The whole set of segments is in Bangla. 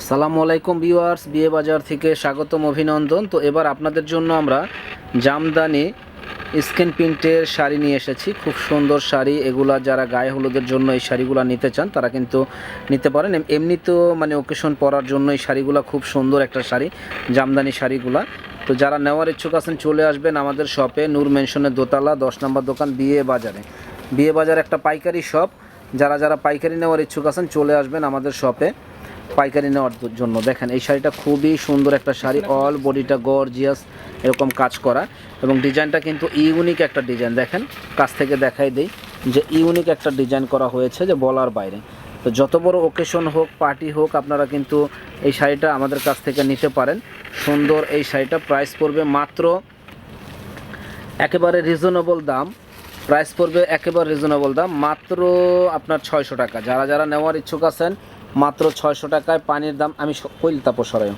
সালামু আলাইকুম ভিউয়ার্স, বিয়ে বাজার থেকে স্বাগতম অভিনন্দন। তো এবার আপনাদের জন্য আমরা জামদানি স্কিন প্রিন্টের শাড়ি নিয়ে এসেছি। খুব সুন্দর শাড়ি, এগুলা যারা গায়ে হলুদের জন্য এই শাড়িগুলো নিতে চান, তারা কিন্তু নিতে পারেন। এম- এমনিতেও মানে ওকেশন পরার জন্য এই শাড়িগুলো খুব সুন্দর একটা শাড়ি, জামদানি শাড়িগুলা। তো যারা নেওয়ার ইচ্ছুক আছেন, চলে আসবেন আমাদের শপে, নূর মেনশনের দোতলা, দশ নম্বর দোকান, বিয়ে বাজারে। বিয়ে বাজার একটা পাইকারি শপ। যারা যারা পাইকারি নেওয়ার ইচ্ছুক আছেন, চলে আসবেন আমাদের শপে। পাইকারি নেওয়ার জন্য। দেখেন এই শাড়িটা খুবই সুন্দর একটা শাড়ি। অল বডিটা গর্জিয়াস এরকম কাজ করা। এবং ডিজাইনটা কিন্তু ইউনিক একটা ডিজাইন। দেখেন কাছ থেকে দেখাই দেই যে ইউনিক একটা ডিজাইন করা হয়েছে যে বলার বাইরে। তো যত বড় ওকেশন হোক পার্টি হোক আপনারা কিন্তু এই শাড়িটা আমাদের কাছ থেকে নিতে পারেন। সুন্দর এই শাড়িটা প্রাইস পড়বে মাত্র একেবারে রিজনেবল দাম। প্রাইস পড়বে একেবারে রিজনেবল দাম। মাত্র আপনার ছয়শো টাকা। যারা যারা নেওয়ার ইচ্ছুক আছেন মাত্র ছয়শো টাকায় পানির দাম, আমি কইল তাপর সরাই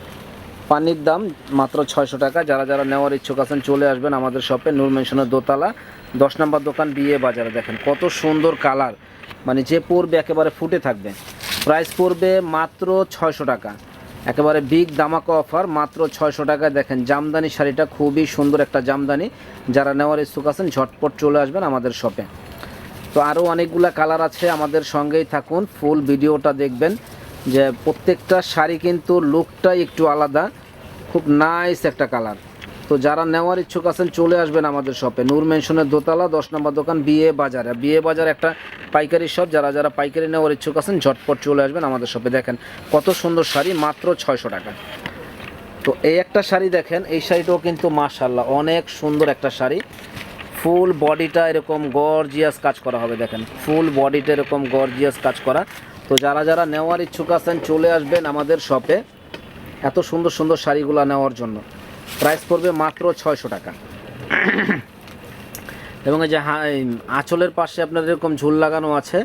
পানির দাম মাত্র ছয়শো টাকা। যারা যারা নেওয়ার ইচ্ছুক আছেন, চলে আসবেন আমাদের শপে, নূর মেনশনের দোতলা। দশ নম্বর দোকান বিয়ে বাজারে। দেখেন কত সুন্দর কালার। মানে যে পড়বে একেবারে ফুটে থাকবে। প্রাইস পড়বে মাত্র ছয়শো টাকা। একেবারে বিগ দামাকা অফার মাত্র ছয়শো টাকায়। দেখেন জামদানি শাড়িটা খুবই সুন্দর একটা জামদানি। যারা নেওয়ার ইচ্ছুক আছেন, ঝটপট চলে আসবেন আমাদের শপে। তো আরও অনেকগুলা কালার আছে আমাদের সঙ্গেই থাকুন ফুল ভিডিওটা দেখবেন। যে প্রত্যেকটা শাড়ি কিন্তু লুকটাই একটু আলাদা, খুব নাইস একটা কালার তো যারা নেওয়ার ইচ্ছুক আছেন, চলে আসবেন আমাদের শপে নূর মেনশনের দোতলা, দশ নম্বর দোকান বিয়ে বাজারে। বিয়ে বাজার একটা পাইকারি শপ যারা যারা পাইকারি নেওয়ার ইচ্ছুক আছেন, ঝটপট চলে আসবেন আমাদের শপে দেখেন কত সুন্দর শাড়ি, মাত্র ছয়শো টাকা। তো এই একটা শাড়ি দেখেন, এই শাড়িটাও কিন্তু মাশাল্লাহ অনেক সুন্দর একটা শাড়ি। ফুল বডিটা এরকম গর্জিয়াস কাজ করা হবে, দেখেন। ফুল বডিটা এরকম গর্জিয়াস কাজ করা। তো যারা যারা নেওয়ার ইচ্ছুক আছেন, চলে আসবেন আমাদের শপে এত সুন্দর সুন্দর শাড়িগুলো নেওয়ার জন্য। প্রাইস পড়বে মাত্র ছয়শো টাকা। এবং এই যে আঁচলের পাশে আপনার এরকম ঝুল লাগানো আছে,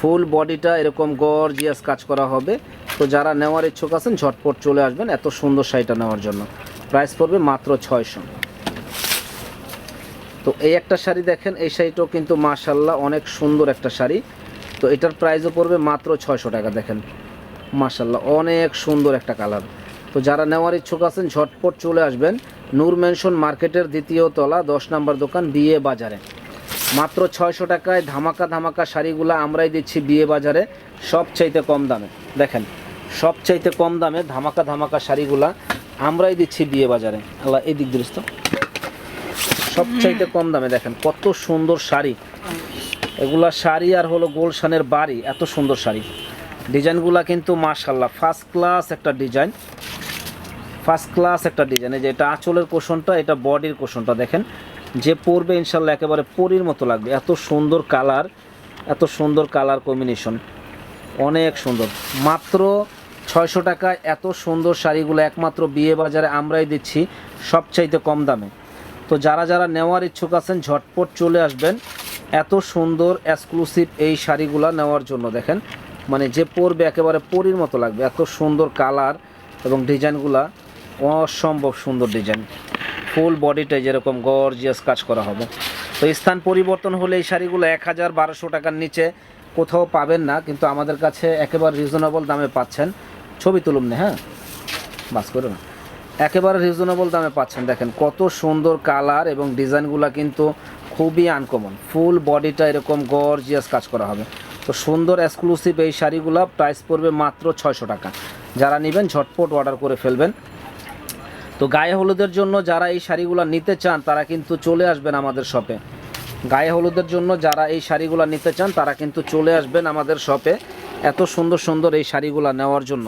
ফুল বডিটা এরকম গর্জিয়াস কাজ করা হবে। তো যারা নেওয়ার ইচ্ছুক আছেন, ঝটপট চলে আসবেন এত সুন্দর শাড়িটা নেওয়ার জন্য। প্রাইস পড়বে মাত্র ছয়শো। তো এই একটা শাড়ি দেখেন, এই শাড়িটাও কিন্তু মাশাল্লাহ অনেক সুন্দর একটা শাড়ি। তো এটার প্রাইসও পড়বে মাত্র ছয়শো টাকা, দেখেন। মাশাল্লাহ অনেক সুন্দর একটা কালার। তো যারা নেওয়ার ইচ্ছুক আছেন, ঝটপট চলে আসবেন নূর মেনশন মার্কেটের দ্বিতীয় তলা, দশ নম্বর দোকান, বিয়ে বাজারে। মাত্র ছয়শো টাকায় ধামাকা ধামাকা শাড়িগুলো আমরাই দিচ্ছি বিয়ে বাজারে, সবচাইতে কম দামে। দেখেন, সবচাইতে কম দামে ধামাকা ধামাকা শাড়িগুলা আমরাই দিচ্ছি বিয়ে বাজারে। আল্লাহ এই দিক তো সবচাইতে কম দামে দেখেন, কত সুন্দর শাড়ি। এগুলা শাড়ি আর হলো গোলশানের বাড়ি, এত সুন্দর শাড়ি। ডিজাইনগুলা কিন্তু মাশাল্লাহ ফার্স্ট ক্লাস একটা ডিজাইন। ফার্স্ট ক্লাস একটা ডিজাইন যে এটা আঁচলের কোষণটা, এটা বডির কোষণটা দেখেন। যে পরবে ইনশাল্লাহ একেবারে পরির মতো লাগবে। এত সুন্দর কালার, এত সুন্দর কালার কম্বিনেশন অনেক সুন্দর। মাত্র ছয়শো টাকায় এত সুন্দর শাড়িগুলো একমাত্র বিয়ে বাজারে আমরাই দিচ্ছি, সবচাইতে কম দামে। তো যারা যারা নেওয়ার ইচ্ছুক আছেন, ঝটপট চলে আসবেন। এত সুন্দর এক্সক্লুসিভ এই শাড়িগুলো নেওয়ার জন্য দেখেন। মানে যে পরবে একেবারে পরির মতো লাগবে। এত সুন্দর কালার এবং ডিজাইনগুলা, অসম্ভব সুন্দর ডিজাইন। ফুল বডিটাই যেরকম গর্জিয়াস কাজ করা হবে। তো স্থান পরিবর্তন হলে এই শাড়িগুলো এক হাজার বারোশো টাকার নিচে কোথাও পাবেন না, কিন্তু আমাদের কাছে একেবারে রিজনেবল দামে পাচ্ছেন। ছবি তুলুন না হ্যাঁ? বাস করে না। একেবারে রিজনেবল দামে পাচ্ছেন। দেখেন কত সুন্দর কালার এবং ডিজাইনগুলো কিন্তু খুবই আনকমন ফুল বডিটা এরকম গর্জিয়াস কাজ করা হবে। তো সুন্দর এক্সক্লুসিভ এই শাড়িগুলো প্রাইস পড়বে মাত্র ছয়শো টাকা। যারা নেবেন, ঝটপট অর্ডার করে ফেলবেন। তো গায়ে হলুদের জন্য যারা এই শাড়িগুলো নিতে চান, তারা কিন্তু চলে আসবেন আমাদের শপে গায়ে হলুদের জন্য যারা এই শাড়িগুলো নিতে চান, তারা কিন্তু চলে আসবেন আমাদের শপে এত সুন্দর সুন্দর এই শাড়িগুলো নেওয়ার জন্য।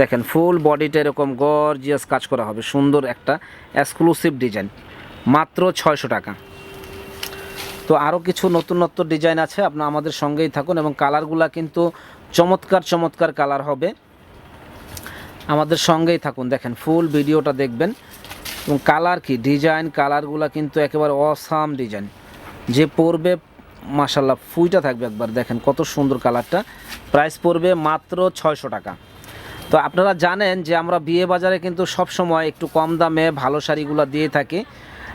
দেখেন ফুল বডিটা এরকম গর্জিয়াস কাজ করা হবে, সুন্দর একটা এক্সক্লুসিভ ডিজাইন মাত্র ছয়শো টাকা। তো আরও কিছু নতুন নতুন ডিজাইন আছে আপনার আমাদের সঙ্গেই থাকুন এবং কালারগুলা কিন্তু চমৎকার চমৎকার কালার হবে। আমাদের সঙ্গেই থাকুন, দেখেন ফুল ভিডিওটা দেখবেন। এবং কালার কি? ডিজাইন কালারগুলা কিন্তু একেবারে অসাম ডিজাইন যে পরবে মাসাল্লাহ ফুইটা থাকবে একবার, দেখেন, কত সুন্দর কালারটা প্রাইস পড়বে মাত্র ছয়শো টাকা। তো আপনারা জানেন যে আমরা বিয়ে বাজারে কিন্তু সব সময় একটু কম দামে ভালো শাড়িগুলো দিয়ে থাকি।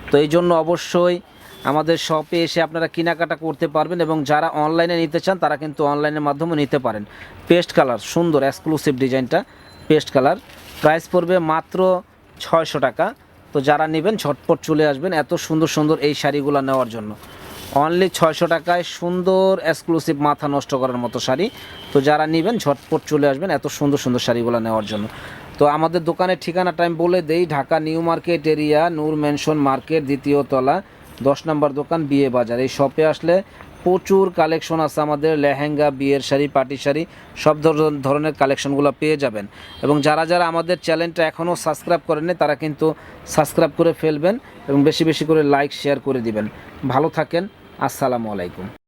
তো এই জন্য অবশ্যই আমাদের শপে এসে আপনারা কেনাকাটা করতে পারবেন এবং যারা অনলাইনে নিতে চান, তারা কিন্তু অনলাইনের মাধ্যমে নিতে পারেন। পেস্ট কালার সুন্দর এক্সক্লুসিভ ডিজাইনটা পেস্ট কালার প্রাইস পড়বে মাত্র ছয়শো টাকা। তো যারা নেবেন, ঝটপট চলে আসবেন এত সুন্দর সুন্দর এই শাড়িগুলো নেওয়ার জন্য। অনলি ছয়শো টাকায় সুন্দর এক্সক্লুসিভ মাথা নষ্ট করার মতো শাড়ি। তো যারা নেবেন, ঝটপট চলে আসবেন এত সুন্দর সুন্দর শাড়িগুলো নেওয়ার জন্য। তো আমাদের দোকানের ঠিকানাটা আমি বলে দেই, Dhaka new market area, Noor mansion market, দ্বিতীয় তলা, দশ নম্বর দোকান, বিয়ে বাজার। এই শপে আসলে প্রচুর কালেকশন আছে আমাদের, লেহেঙ্গা, বিয়ের শাড়ি, পাটি শাড়ি, সব ধর- ধরনের কালেকশনগুলো পেয়ে যাবেন। এবং যারা যারা আমাদের চ্যানেলটা এখনও সাবস্ক্রাইব করেননি, তারা কিন্তু সাবস্ক্রাইব করে ফেলবেন এবং বেশি বেশি করে লাইক শেয়ার করে দিবেন। ভালো থাকেন। আসসালামু আলাইকুম।